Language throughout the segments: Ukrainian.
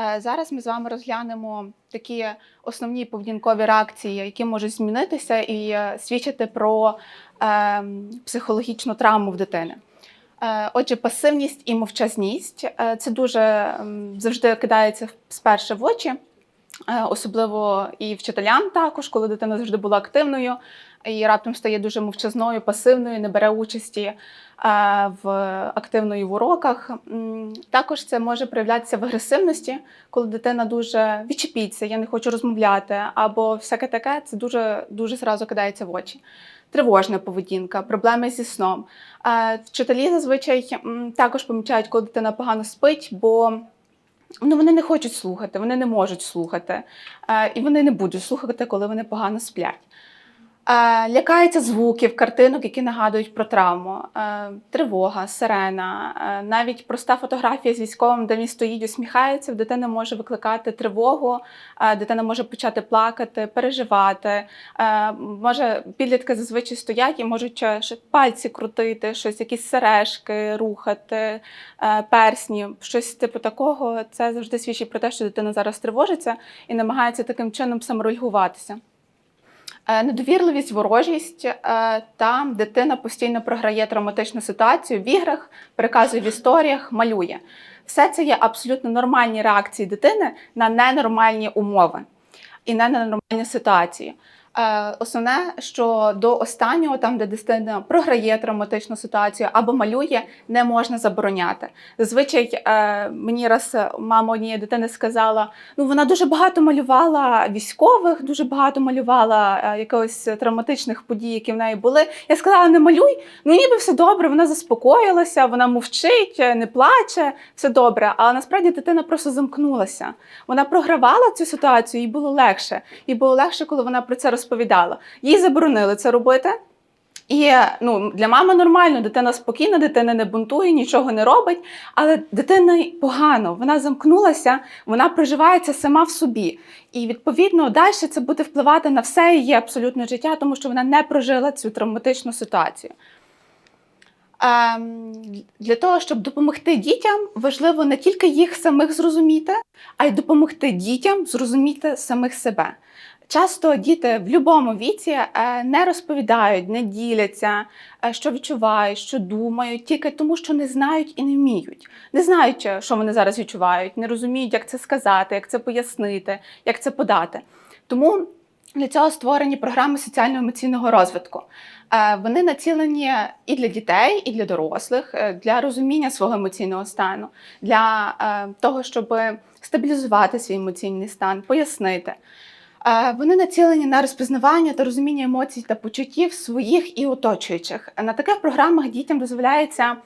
Е, Зараз ми з вами розглянемо такі основні поведінкові реакції, які можуть змінитися і е, свідчити про е, психологічну травму в дитини. Е, Отже, пасивність і мовчазність це дуже завжди кидається спершу в очі, особливо і вчителям також, коли дитина завжди була активною і раптом стає дуже мовчазною, пасивною, не бере участі е, в активної в уроках. Також це може проявлятися в агресивності, коли дитина дуже відчепіться, я не хочу розмовляти, або всяке таке, це дуже дуже зразу кидається в очі. Тривожна поведінка, проблеми зі сном. Е, Вчителі зазвичай також помічають, коли дитина погано спить, бо ну, вони не хочуть слухати, вони не можуть слухати, е, і вони не будуть слухати, коли вони погано сплять. Е, Лякаються звуків, картинок, які нагадують про травму, Е, тривога, сирена, е, навіть проста фотографія з військовим, де він стоїть, усміхається, в дитини може викликати тривогу, дитина може почати плакати, переживати. Може, підлітки зазвичай стоять і можуть пальці крутити, щось, якісь сережки рухати, персні, щось типу такого. Це завжди свідчить про те, що дитина зараз тривожиться і намагається таким чином саморегулюватися. Е, Недовірливість, ворожість, е, там дитина постійно програє травматичну ситуацію в іграх, переказує в історіях, малює. Все це є абсолютно нормальні реакції дитини на ненормальні умови і на ненормальні ситуації. Е, Основне, що до останнього, там, де дитина програє травматичну ситуацію або малює, не можна забороняти. Зазвичай е, мені раз мама однієї дитини сказала: ну вона дуже багато малювала військових, дуже багато малювала е, якихось травматичних подій, які в неї були. Я сказала: не малюй, ну ніби все добре, вона заспокоїлася, вона мовчить, не плаче, все добре. Але насправді дитина просто замкнулася. Вона програвала цю ситуацію, їй було легше. Їй було легше, коли вона про це розповідала. Їй заборонили це робити. І ну, для мами нормально, дитина спокійна, дитина не бунтує, нічого не робить, але дитина погано, вона замкнулася, вона проживається сама в собі. І відповідно далі це буде впливати на все її абсолютне життя, тому що вона не прожила цю травматичну ситуацію. Ем, для того, щоб допомогти дітям, важливо не тільки їх самих зрозуміти, а й допомогти дітям зрозуміти самих себе. Часто діти в будь-якому віці е, не розповідають, не діляться, е, що відчувають, що думають, тільки тому, що не знають і не вміють. Не знають, е, що вони зараз відчувають, не розуміють, як це сказати, як це пояснити, як це подати. Тому для цього створені програми соціально-емоційного розвитку. Вони націлені і для дітей, і для дорослих, для розуміння свого емоційного стану, для того, щоб стабілізувати свій емоційний стан, пояснити. Е, Вони націлені на розпізнавання та розуміння емоцій та почуттів своїх і оточуючих. На таких програмах дітям дозволяється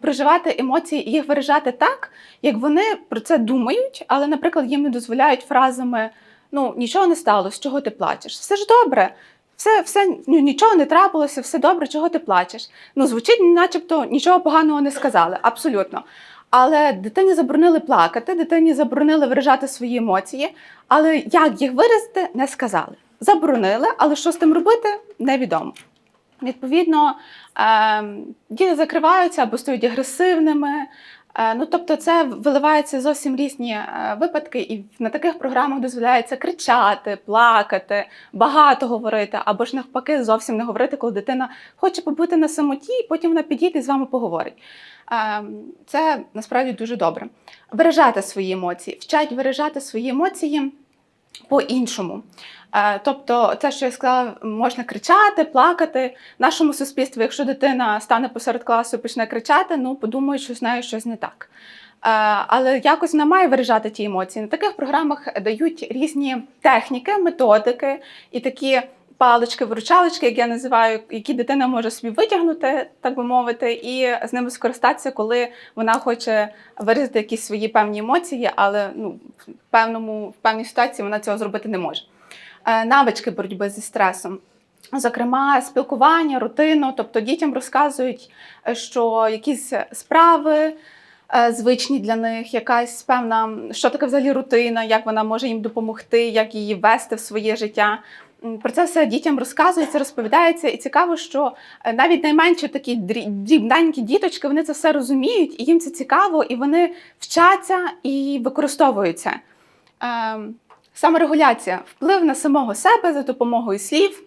проживати емоції і їх виражати так, як вони про це думають, але, наприклад, їм не дозволяють фразами ну нічого не сталося, чого ти плачеш? Все ж добре. Все, все ну, нічого не трапилося, все добре, чого ти плачеш. Ну, звучить, начебто нічого поганого не сказали, абсолютно. Але дитині заборонили плакати, дитині заборонили виражати свої емоції, але як їх виразити, не сказали. Заборонили, але що з тим робити, невідомо. Відповідно, е, діти закриваються або стають агресивними. Е, Ну, тобто, це виливаються зовсім різні е, випадки, і на таких програмах дозволяється кричати, плакати, багато говорити, або ж навпаки, зовсім не говорити, коли дитина хоче побути на самоті, і потім вона підійде і з вами поговорить. Е, Це насправді дуже добре. Виражати свої емоції, вчать виражати свої емоції по-іншому. Е, Тобто, те, що я сказала, можна кричати, плакати. В нашому суспільстві, якщо дитина стане посеред класу і почне кричати, ну подумають, що з нею щось не так. Е, Але якось вона має виражати ті емоції. На таких програмах дають різні техніки, методики і такі палички, виручалочки, як я називаю, які дитина може собі витягнути, так би мовити, і з ними скористатися, коли вона хоче виразити якісь свої певні емоції, але ну, в певному в певній ситуації вона цього зробити не може. Е, Навички боротьби зі стресом. Зокрема, спілкування, рутину, тобто дітям розказують, е, що якісь справи е, звичні для них, якась певна, що таке взагалі рутина, як вона може їм допомогти, як її вести в своє життя. Про це все дітям розказується, розповідається. І цікаво, що е, навіть найменші такі дрі- дрібненькі діточки вони це все розуміють, і їм це цікаво, і вони вчаться і використовують це. Ем, Саморегуляція вплив на самого себе за допомогою слів,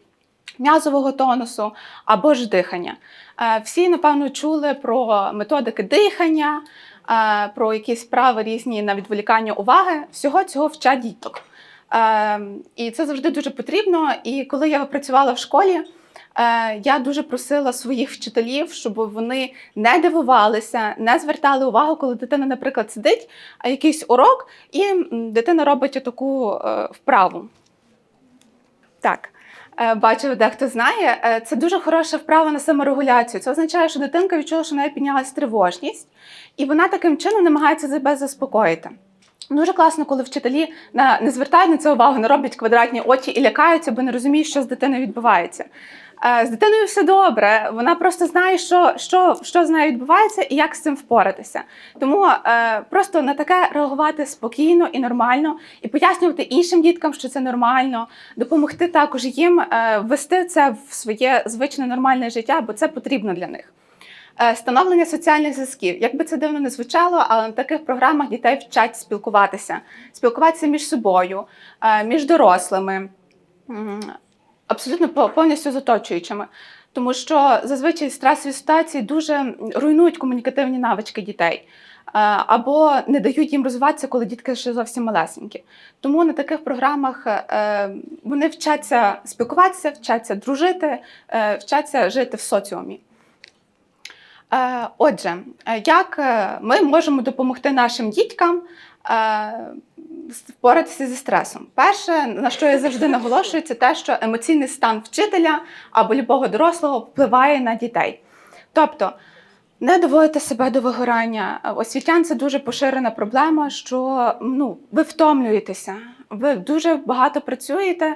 м'язового тонусу або ж дихання. Е, Всі, напевно, чули про методики дихання, е, про якісь справи різні на відволікання уваги. Всього цього вчать діток. Е, І це завжди дуже потрібно. І коли я працювала в школі, е, я дуже просила своїх вчителів, щоб вони не дивувалися, не звертали увагу, коли дитина, наприклад, сидить, а якийсь урок, і дитина робить таку вправу. Так. Е, Бачу, дехто знає. Е, Це дуже хороша вправа на саморегуляцію. Це означає, що дитинка відчула, що в неї піднялась тривожність, і вона таким чином намагається себе заспокоїти. Дуже класно, коли вчителі на- не звертають на це увагу, не роблять квадратні очі і лякаються, бо не розуміють, що з дитиною відбувається. Е, З дитиною все добре, вона просто знає, що, що, що з нею відбувається і як з цим впоратися. Тому е, просто на таке реагувати спокійно і нормально, і пояснювати іншим діткам, що це нормально, допомогти також їм е, ввести це в своє звичне нормальне життя, бо це потрібно для них. Е, Становлення соціальних зв'язків. Як би це дивно не звучало, але на таких програмах дітей вчать спілкуватися, спілкуватися між собою, е, між дорослими, абсолютно повністю з оточуючими. Тому що зазвичай стресові ситуації дуже руйнують комунікативні навички дітей. е, Або не дають їм розвиватися, коли дітки ще зовсім малесенькі. Тому на таких програмах вони вчаться спілкуватися, вчаться дружити, вчаться жити в соціумі. Е, Отже, е, як е, ми можемо допомогти нашим діткам е, впоратися зі стресом? Перше, на що я завжди наголошую, це те, що емоційний стан вчителя або любого дорослого впливає на дітей. Тобто, не доводити себе до вигорання. Освітян це дуже поширена проблема, що ну, ви втомлюєтеся, ви дуже багато працюєте,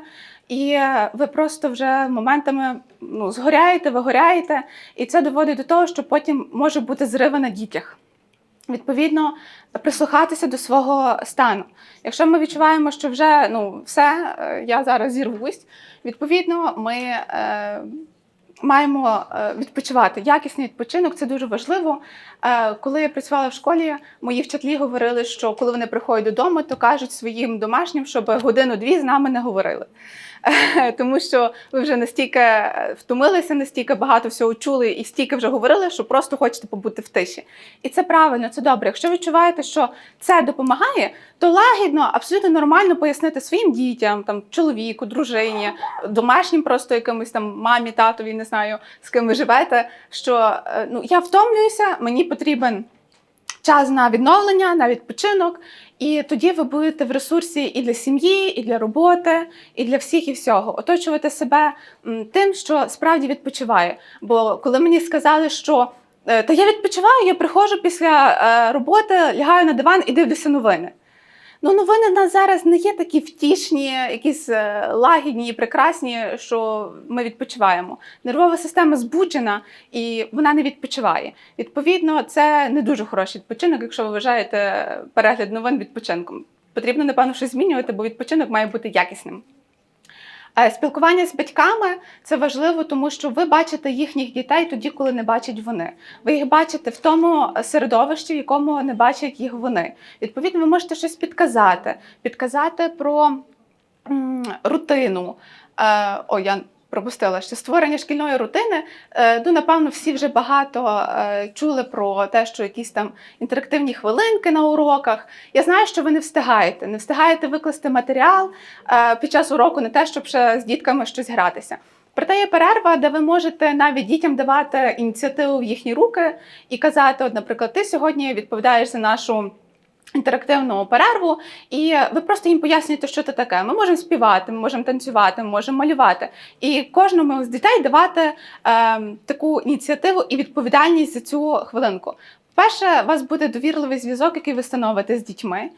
і е, ви просто вже моментами ну, згоряєте, вигоряєте, і це доводить до того, що потім може бути зриви на дітях. Відповідно, прислухатися до свого стану. Якщо ми відчуваємо, що вже ну, все, е, я зараз зірвусь, відповідно, ми е, маємо е, відпочивати. Якісний відпочинок це дуже важливо. Е, коли я працювала в школі, мої вчителі говорили, що коли вони приходять додому, то кажуть своїм домашнім, щоб годину-дві з нами не говорили. Тому що ви вже настільки е, втомилися, настільки багато всього чули і стільки вже говорили, що просто хочете побути в тиші. І це правильно, це добре. Якщо відчуваєте, що це допомагає, то лагідно, абсолютно нормально пояснити своїм дітям, там чоловіку, дружині, домашнім, просто якимось там мамі, татові, не знаю, з ким ви живете. Що е, ну я втомлююся, мені потрібен час на відновлення, на відпочинок. І тоді ви будете в ресурсі і для сім'ї, і для роботи, і для всіх і всього. Оточувати себе тим, що справді відпочиває. Бо коли мені сказали, що е, та я відпочиваю, я приходжу після е, роботи, лягаю на диван і дивлюся новини. Ну, новини на зараз не є такі втішні, якісь е, лагідні і прекрасні, що ми відпочиваємо. Нервова система збуджена і вона не відпочиває. Відповідно, це не дуже хороший відпочинок, якщо ви вважаєте перегляд новин відпочинком. Потрібно, напевно, щось змінювати, бо відпочинок має бути якісним. Е, Спілкування з батьками це важливо, тому що ви бачите їхніх дітей тоді, коли не бачать вони. Ви їх бачите в тому середовищі, в якому не бачать їх вони. Відповідно, ви можете щось підказати, підказати про рутину. Е, о, я пропустила ще створення шкільної рутини. Е, ну, напевно, всі вже багато е, чули про те, що якісь там інтерактивні хвилинки на уроках. Я знаю, що ви не встигаєте, не встигаєте викласти матеріал е, під час уроку, не те, щоб ще з дітками щось гратися. Проте є перерва, де ви можете навіть дітям давати ініціативу в їхні руки і казати: от, наприклад, ти сьогодні відповідаєш за нашу. Інтерактивну перерву, і ви просто їм пояснюєте, що це таке. Ми можемо співати, ми можемо танцювати, ми можемо малювати. І кожному з дітей давати е, таку ініціативу і відповідальність за цю хвилинку. Перше, у вас буде довірливий зв'язок, який ви становите з дітьми.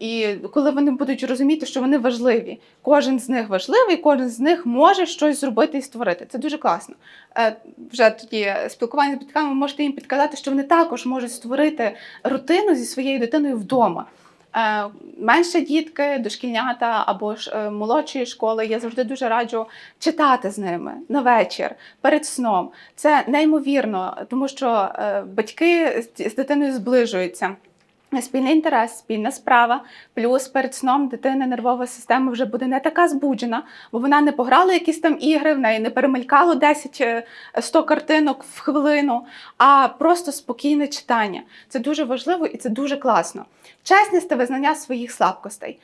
І коли вони будуть розуміти, що вони важливі, кожен з них важливий, кожен з них може щось зробити і створити. Це дуже класно. Е, вже тоді спілкування з батьками можете їм підказати, що вони також можуть створити рутину зі своєю дитиною вдома. е, менші дітки, дошкільнята або ж е, молодшої школи, я завжди дуже раджу читати з ними на вечір, перед сном. Це неймовірно, тому що батьки з дитиною зближуються. Спільний інтерес, спільна справа, плюс перед сном дитини нервова система вже буде не така збуджена, бо вона не пограла якісь там ігри, в неї не перемелькало 10-100 картинок в хвилину, а просто спокійне читання. Це дуже важливо і це дуже класно. Чесність та визнання своїх слабкостей.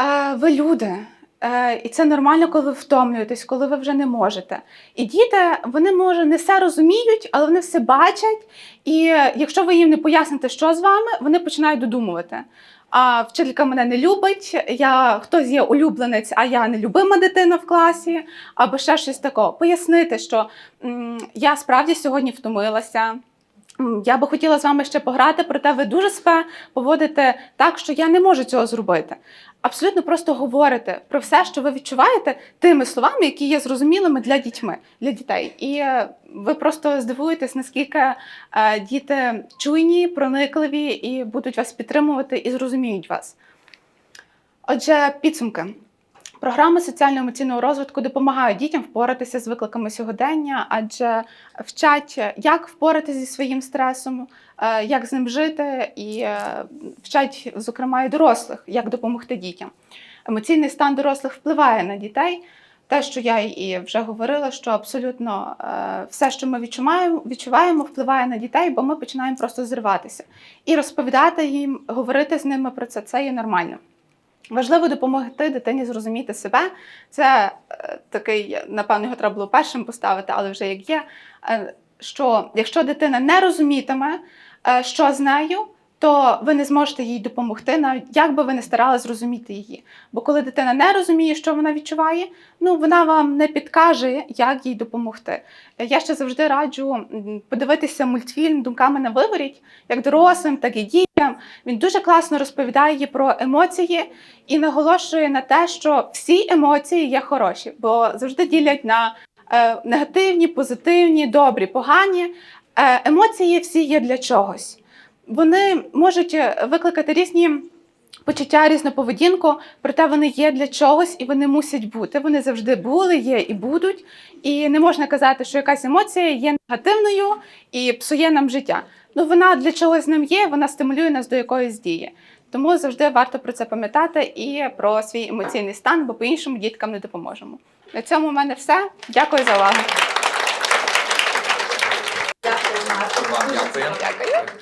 Е, Ви люди. Е, І це нормально, коли ви втомлюєтесь, коли ви вже не можете. І діти, вони може не все розуміють, але вони все бачать. І якщо ви їм не поясните, що з вами, вони починають додумувати. А вчителька мене не любить, я хтось є улюбленець, а я не любима дитина в класі, або ще щось такого. Пояснити, що я справді сьогодні втомилася. Я би хотіла з вами ще пограти, проте ви дуже себе поводите так, що я не можу цього зробити. Абсолютно просто говорите про все, що ви відчуваєте, тими словами, які є зрозумілими для дітьми, для дітей. І е, ви просто здивуєтесь, наскільки е, діти чуйні, проникливі і будуть вас підтримувати і зрозуміють вас. Отже, підсумки. Програми соціально-емоційного розвитку допомагають дітям впоратися з викликами сьогодення, адже вчать, як впоратися зі своїм стресом, е, як з ним жити, і е, вчать, зокрема, і дорослих, як допомогти дітям. Емоційний стан дорослих впливає на дітей. Те, що я і вже говорила, що абсолютно е, все, що ми відчуваємо, відчуваємо, впливає на дітей, бо ми починаємо просто зриватися. І розповідати їм, говорити з ними про це це є нормально. Важливо допомогти дитині зрозуміти себе. Це е, такий, напевно, його треба було першим поставити, але вже як є. е, Що якщо дитина не розумітиме, е, що з нею, то ви не зможете їй допомогти, навіть як би ви не старалися зрозуміти її. Бо коли дитина не розуміє, що вона відчуває, ну вона вам не підкаже, як їй допомогти. Я ще завжди раджу подивитися мультфільм Думками на виворіть, як дорослим, так і дітям. Він дуже класно розповідає про емоції і наголошує на те, що всі емоції є хороші, бо завжди ділять на е, негативні, позитивні, добрі, погані. Е, емоції всі є для чогось. Вони можуть е, викликати різні почуття, різну поведінку, проте вони є для чогось і вони мусять бути. Вони завжди були, є і будуть. І не можна казати, що якась емоція є негативною і псує нам життя. Ну вона для чогось нам є, вона стимулює нас до якоїсь дії. Тому завжди варто про це пам'ятати і про свій емоційний стан, бо по-іншому діткам не допоможемо. На цьому в мене все. Дякую за увагу. Дякую.